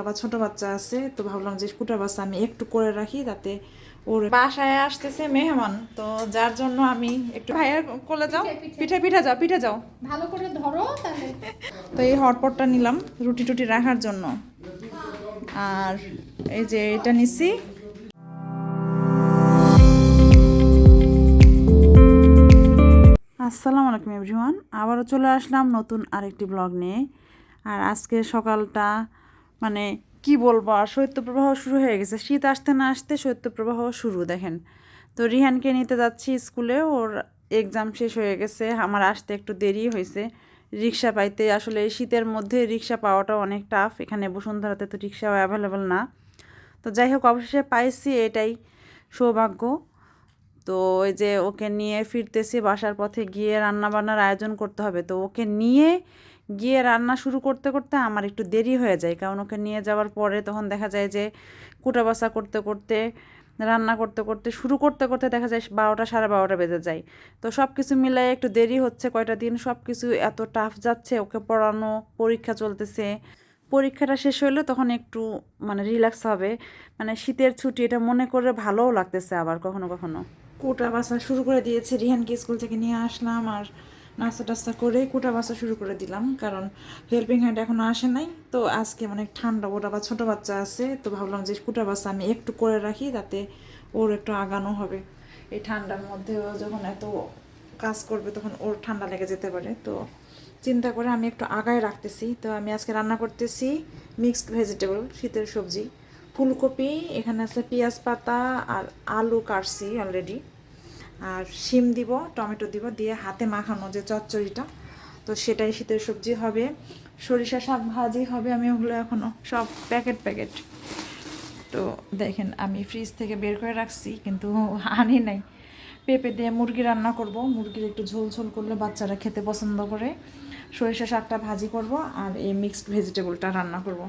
আবার ছোট বাচ্চা আছে তো ভাবলাম যে কুটা বাচ্চা আমি একটু করে রাখি তাতে ওর বাসায় আসতেছে মেহমান তো যার জন্য আমি একটু ভাইয়ের কোলে যাও পিঠে পিঠে যাও পিঠে যাও। ভালো করে ধরো তাহলে। তো এই হটপটটা নিলাম রুটি টুটি রাখার জন্য। আর এই যে এটা নিছি। আসসালামু আলাইকুম এভরিওয়ান আবারও চলে আসলাম নতুন আরেকটি ব্লগ নিয়ে। আর আজকে সকালটা মানে কি বলব, আর শৈত্যপ্রবাহ শুরু হয়ে গেছে। শীত আসতে না আসতে শৈত্যপ্রবাহ শুরু, দেখেন। তো রিহানকে নিতে যাচ্ছি স্কুলে, ওর এক্সাম শেষ হয়ে গেছে, আমার আসতে একটু দেরি হয়েছে। রিক্সা পাইতে, আসলে শীতের মধ্যে রিক্সা পাওয়াটা অনেক টাফ এখানে বসুন্ধরাতে তো রিক্সাও অ্যাভেলেবেল না। তো যাই হোক, অবশেষে পাইছি, এটাই সৌভাগ্য। তো ওই যে ওকে নিয়ে ফিরতেছি, বাসার পথে গিয়ে রান্নাবান্নার আয়োজন করতে হবে। তো ওকে নিয়ে গিয়ে রান্না শুরু করতে করতে আমার একটু দেরি হয়ে যায়। কারণ ওকে নিয়ে যাওয়ার পরে তখন দেখা যায় যে কুটা বাসা করতে করতে, রান্না করতে করতে, শুরু করতে করতে দেখা যায় বারোটা, সাড়ে বারোটা বেজে যায়। তো সব কিছু মিলাই একটু দেরি হচ্ছে কয়টা দিন সব কিছু এত টাফ যাচ্ছে, ওকে পড়ানো, পরীক্ষা চলতেছে। পরীক্ষাটা শেষ হইলে তখন একটু মানে রিল্যাক্স হবে। মানে শীতের ছুটি, এটা মনে করে ভালোও লাগতেছে আবার কখনো কখনো। কোটা বাসা শুরু করে দিয়েছে রিহানকে স্কুল থেকে নিয়ে আসলাম আর নাস্তা টাস্তা করে কুটা বাসা শুরু করে দিলাম, কারণ হেল্পিং হ্যান্ড এখনও আসে নাই। তো আজকে অনেক ঠান্ডা ওটা আবার ছোটো বাচ্চা আছে, তো ভাবলাম যে কুটা বাসা আমি একটু করে রাখি তাতে ওর একটু আগানো হবে। এই ঠান্ডার মধ্যে ও যখন এত কাজ করবে, তখন ওর ঠান্ডা লেগে যেতে পারে। তো চিন্তা করে আমি একটু আগায় রাখতেছি। তো আমি আজকে রান্না করতেছি মিক্সড ভেজিটেবল শীতের সবজি। ফুলকপি, এখানে আছে পেঁয়াজ পাতা আর আলু কাটছি অলরেডি আর শিম দিব, টমেটো দিব, দিয়ে হাতে মাখানো যে চচ্চড়িটা। তো সেটাই শীতের সবজি হবে। সরিষা শাক ভাজি হবে, আমি ওগুলো এখনও সব প্যাকেট প্যাকেট। তো দেখেন, আমি ফ্রিজ থেকে বের করে রাখছি, কিন্তু আনি নাই। পেঁপে দিয়ে মুরগি রান্না করব। মুরগির একটু ঝোল ঝোল করলে বাচ্চারা খেতে পছন্দ করে। সরিষা শাকটা ভাজি করব আর এই মিক্সড ভেজিটেবলটা রান্না করব।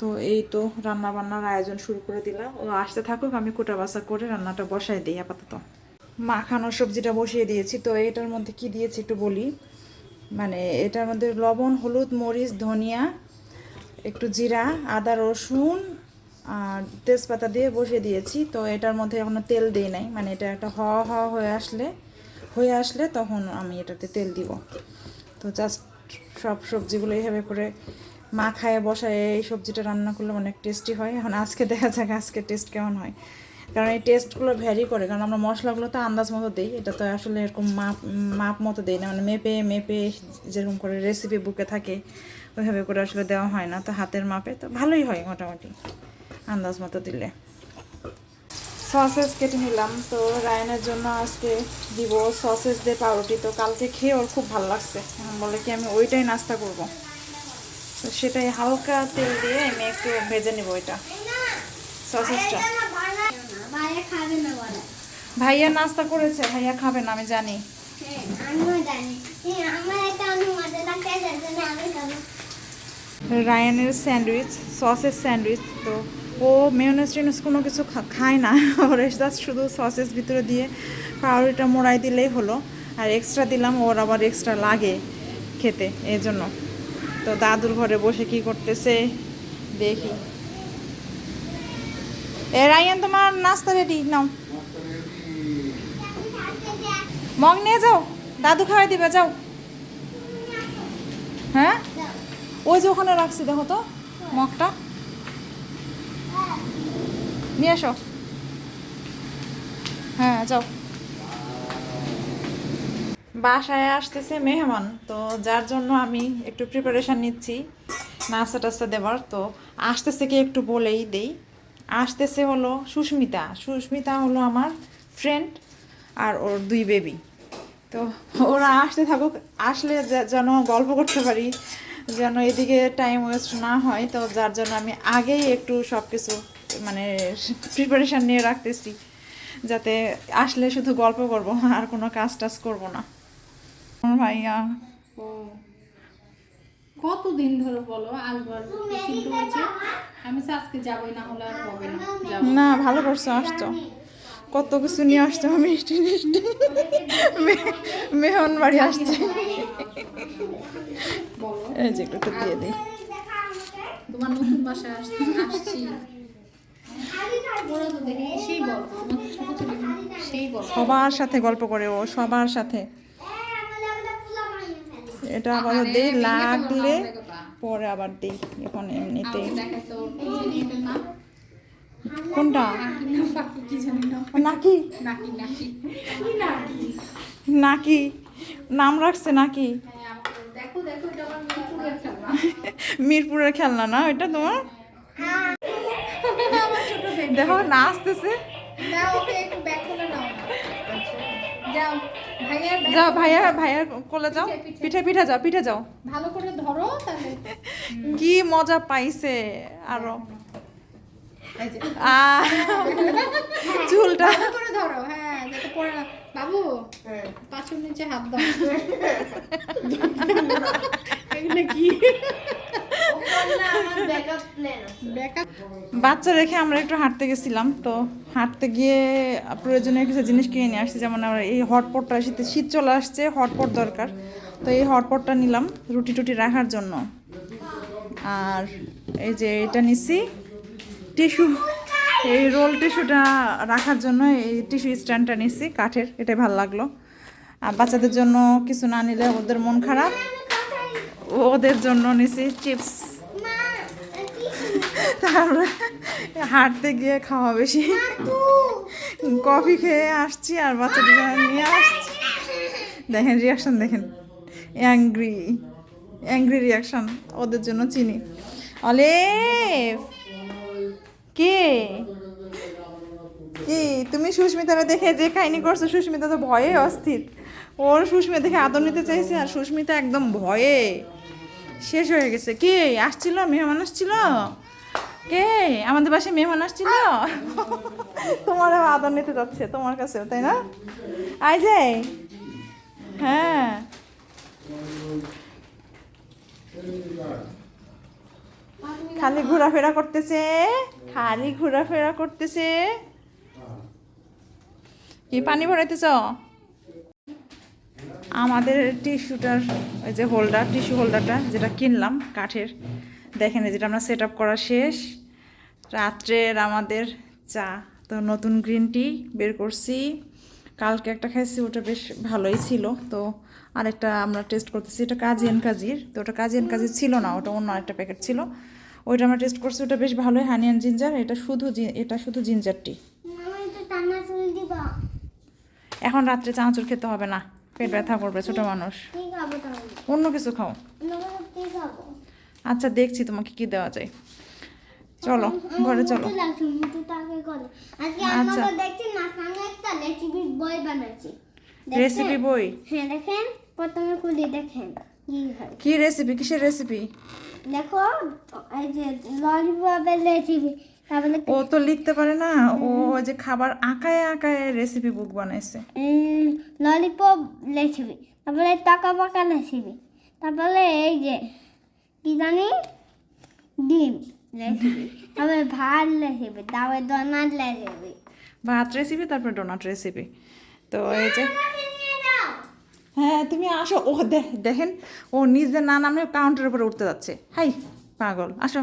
তো এই তো রান্না বান্নার আয়োজন শুরু করে দিলাম। ও আসতে থাকুক, আমি কোটা বাসা করে রান্নাটা বসাই দিই আপাতত। মাখানো সবজিটা বসিয়ে দিয়েছি। তো এটার মধ্যে কি দিয়েছি একটু বলি। মানে এটার মধ্যে লবণ, হলুদ, মরিচ, ধনিয়া, একটু জিরা, আদা, রসুন, আর তেজপাতা দিয়ে বসিয়ে দিয়েছি। তো এটার মধ্যে এখনও তেল দিই নাই। মানে এটা একটা হ হ হয়ে আসলে হয়ে আসলে তখন আমি এটাতে তেল দিব। তো জাস্ট সব সবজিগুলো এইভাবে করে মা খায় বসায়, এই সবজিটা রান্না করলে অনেক টেস্টি হয়। এখন আজকে দেখা যাক আজকে টেস্ট কেমন হয়। কারণ এই টেস্টগুলো ভ্যারি করে, কারণ আমরা মশলাগুলো তো আন্দাজ মতো দিই। এটা তো আসলে এরকম মাপ মাপ মতো দিই না মানে মেপে মেপে যেরকম করে রেসিপি বুকে থাকে, ওইভাবে করে আসলে দেওয়া হয় না। তো হাতের মাপে তো ভালোই হয় মোটামুটি, আন্দাজ মতো দিলে। সসেস কেটে নিলাম। তো রায়নের জন্য আজকে দিব সসেস দিয়ে পাউরুটি। তো কালকে খেয়ে ওর খুব ভালো লাগছে। বলে কি, আমি ওইটাই নাস্তা করব। তো সেটাই হালকা তেল দিয়ে আমি একটু ভেজে নিব ওইটা সসেসটা খাবে না বলে। ভাইয়া নাস্তা করেছে ভাইয়া খাবে না আমি জানি। হ্যাঁ খাব। রায়ানের স্যান্ডউইচ সসেস স্যান্ডউইচ তো ও মেয়নেস টেনিস কোনো কিছু খায় না। ওর জাস্ট শুধু সসেস ভিতরে দিয়ে পাউরুটিটা মোড়াই দিলেই হলো। আর এক্সট্রা দিলাম ওর আবার এক্সট্রা লাগে খেতে এই জন্য তো দাদুর ঘরে বসে কি করতেছে দেখি। এ তোমার নাস্তা রেডি নাও। মগ নিয়ে যাও, দাদু খাওয়াই দিবে, যাও। হ্যাঁ? ওই যে ওখানে রাখছি, দেখো তো, মগটা। নিয়ে এসো হ্যাঁ যাও। বাসায় আসতেছে মেহমান, তো যার জন্য আমি একটু প্রিপারেশান নিচ্ছি নাস্তা টাস্তা দেওয়ার তো আসতেছে কি একটু বলেই দেই। আসতেছে হলো সুস্মিতা। সুস্মিতা হলো আমার ফ্রেন্ড আর ওর দুই বেবি তো ওরা আসতে থাকুক, আসলে যেন গল্প করতে পারি, যেন এদিকে টাইম ওয়েস্ট না হয়, তো যার জন্য আমি আগেই একটু সব কিছু মানে প্রিপারেশান নিয়ে রাখতেছি। যাতে আসলে শুধু গল্প করব আর কোনো কাজ টাজ করব না। ভাইয়া। ও। কতদিন ধরে বলো আসবার কিন্তু হচ্ছে আমি তো আজকে যাবোই না হলে আর হবে না। যাব। না ভালো করছ আসছো। কত কিছু নিয়ে আসছো মিষ্টি মিষ্টি। মে- মেহমান বাড়ি আসছে। বলো। এই যে একটু দিয়ে দিই। তোমার নতুন বাসায় আসছি। আসছি সেই সবার সাথে গল্প করে ও সবার সাথে। এটা আবার দেই না, লাগলে পরে আবার দেই এখন এমনিতে কোনটা? নাকি না নাকি? নাম রাখছে নাকি? হ্যাঁ মিরপুরের খেলনা। না এটা তোমার? ছোট বেবি দেখো নাচতেছে নাও ওকে একটু ব্যাক করে নাও। না যাও। ভাইয়া। ভাইয়ার কোলে যাও। পিঠে, পিঠে। যাও পিঠে যাও। ভালো করে ধরো তাহলে। কি মজা পাইছে আরও। এই চুলটা। ভালো করে ধরো হ্যাঁ যাতে পড়ে না বাবু পাঁচুর নিচে হাত দাও। এগুলো কি? বাচ্চা রেখে আমরা একটু হাঁটতে গেছিলাম, তো হাঁটতে গিয়ে প্রয়োজনীয় কিছু জিনিস কিনে নিয়ে আসছি, যেমন আমরা এই হটপটটা শীতে, শীত চলে আসছে, হটপট দরকার। তো এই হটপটটা নিলাম রুটি টুটি রাখার জন্য। আর এই যে এটা নিছি টিস্যু, এই রোল টিস্যুটা রাখার জন্য এই টিস্যু স্ট্যান্ডটা নিছি কাঠের, এটাই ভালো লাগল। আর বাচ্চাদের জন্য কিছু না নিলে ওদের মন খারাপ, ওদের জন্য নিছি চিপস। তারপরে হাঁটতে গিয়ে খাওয়া বেশি। কফি খেয়ে আসছি আর জন্য নিয়ে আসছি। দেখেন রিয়াকশন দেখেন। অ্যাংগ্রি অ্যাংরি রিয়াকশন ওদের জন্য চিনি। অলেফ কে? কি? তুমি সুস্মিতারা দেখে যে কাহিনী করছ, সুস্মিতা তো ভয়ে অস্থির। ওর সুস্মিতা দেখে আদর নিতে চাইছে আর সুস্মিতা একদম ভয়ে। শেষ হয়ে গেছে। কে? আসছিল? মেহমান আসছিল? কে? আমাদের বাসায় মেহমান আসছিল তোমার আদর নিতে যাচ্ছে তোমার কাছে তাই না? আই যাই হ্যাঁ। খালি ঘোরাফেরা করতেছে, খালি ঘোরাফেরা করতেছে। কি পানি ভরাইতেছ? আমাদের টিস্যুটার, ওই যে হোল্ডার টিস্যু হোল্ডারটা যেটা কিনলাম কাঠের দেখেন এই যেটা আমরা সেট আপ করা শেষ। রাত্রের আমাদের চা। তো নতুন গ্রিন টি বের করছি। কালকে একটা খাইছি ওটা বেশ ভালোই ছিল। তো আরেকটা আমরা টেস্ট করতেছি এটা কাজিয়ান কাজির। তো ওটা কাজিয়ান কাজির ছিল না ওটা অন্য আরেকটা প্যাকেট ছিল। ওইটা আমরা টেস্ট করছি ওটা বেশ ভালোই। হানিয়ান জিঞ্জার এটা শুধু এটা শুধু জিঞ্জার টি এখন রাত্রে চানাচুর খেতে হবে না। পেট ব্যথা করবে ছোট মানুষ। অন্য কিছু খাও। আচ্ছা দেখছি তোমাকে কি দেওয়া যায়। চলো ঘরে চলো। আচ্ছা। রেসিপি বই? হ্যাঁ দেখেন। প্রথমে খুলি দেখেন কি রেসিপি কিসের রেসিপি দেখো এই যে ললিপপের রেসিপি তারপরে ও তো লিখতে পারে না। ও ওই যে খাবার আঁকায় আঁকায় রেসিপি বুক বানাইছে। ললিপপ রেসিপি তারপরে টাকা পাকা রেসিপি তারপরে এই যে কি জানি? ডিম। তারপরে ভাত রেসিপি তারপরে দোনার রেসিপি ভাত রেসিপি তারপর ডোনাট রেসিপি তো এই যে হ্যাঁ তুমি আসো। ও দেখ দেখেন ও নিজের না নামে কাউন্টারের উপরে উঠতে যাচ্ছে। হাই পাগল। আসো।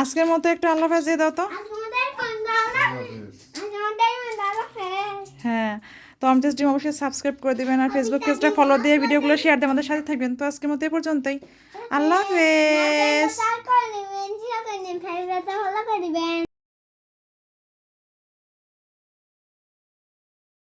আজকের মতো একটু আল্লাহ হাফেজ দিয়ে দাও তো আমাদের কোন দাদা আমাদের দাদা হ্যাঁ। তো আমি জাস্ট ডিম অবশ্যই সাবস্ক্রাইব করে দেবেন আর ফেসবুক পেজটা ফলো দিয়ে ভিডিওগুলো শেয়ার দিয়ে আমাদের সাথে থাকবেন। তো আজকের মতো এ পর্যন্তই। আল্লাহ হাফেজ।